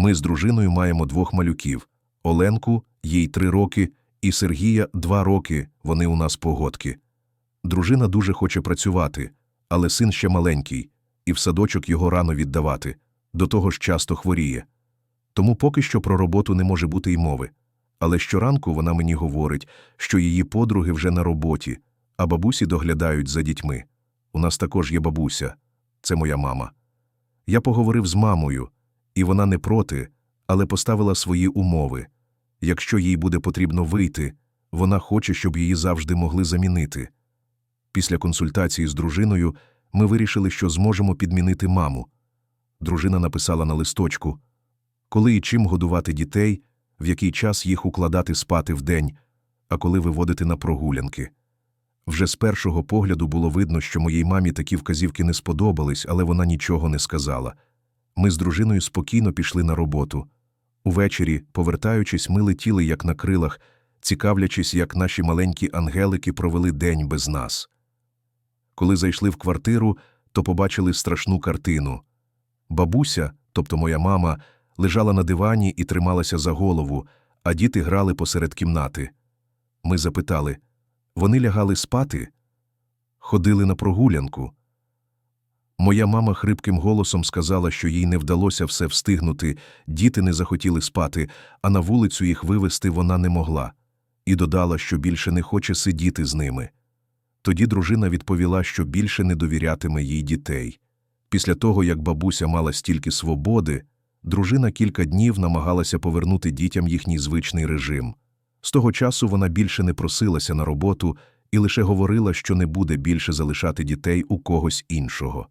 Ми з дружиною маємо двох малюків Оленку, їй три роки, і Сергія два роки, вони у нас погодки. Дружина дуже хоче працювати, але син ще маленький, і в садочок його рано віддавати, до того ж часто хворіє. Тому поки що про роботу не може бути й мови. Але щоранку вона мені говорить, що її подруги вже на роботі, а бабусі доглядають за дітьми. У нас також є бабуся, це моя мама. Я поговорив з мамою, і вона не проти, але поставила свої умови. Якщо їй буде потрібно вийти, вона хоче, щоб її завжди могли замінити. Після консультації з дружиною ми вирішили, що зможемо підмінити маму. Дружина написала на листочку, коли і чим годувати дітей, в який час їх укладати спати вдень, а коли виводити на прогулянки. Вже з першого погляду було видно, що моїй мамі такі вказівки не сподобались, але вона нічого не сказала. Ми з дружиною спокійно пішли на роботу. Увечері, повертаючись, ми летіли, як на крилах, цікавлячись, як наші маленькі ангелики провели день без нас. Коли зайшли в квартиру, то побачили страшну картину. Бабуся, тобто моя мама, лежала на дивані і трималася за голову, а діти грали посеред кімнати. Ми запитали вони лягали спати? Ходили на прогулянку. Моя мама хрипким голосом сказала, що їй не вдалося все встигнути, діти не захотіли спати, а на вулицю їх вивести вона не могла, і додала, що більше не хоче сидіти з ними. Тоді дружина відповіла, що більше не довірятиме їй дітей. Після того, як бабуся мала стільки свободи, дружина кілька днів намагалася повернути дітям їхній звичний режим. З того часу вона більше не просилася на роботу і лише говорила, що не буде більше залишати дітей у когось іншого.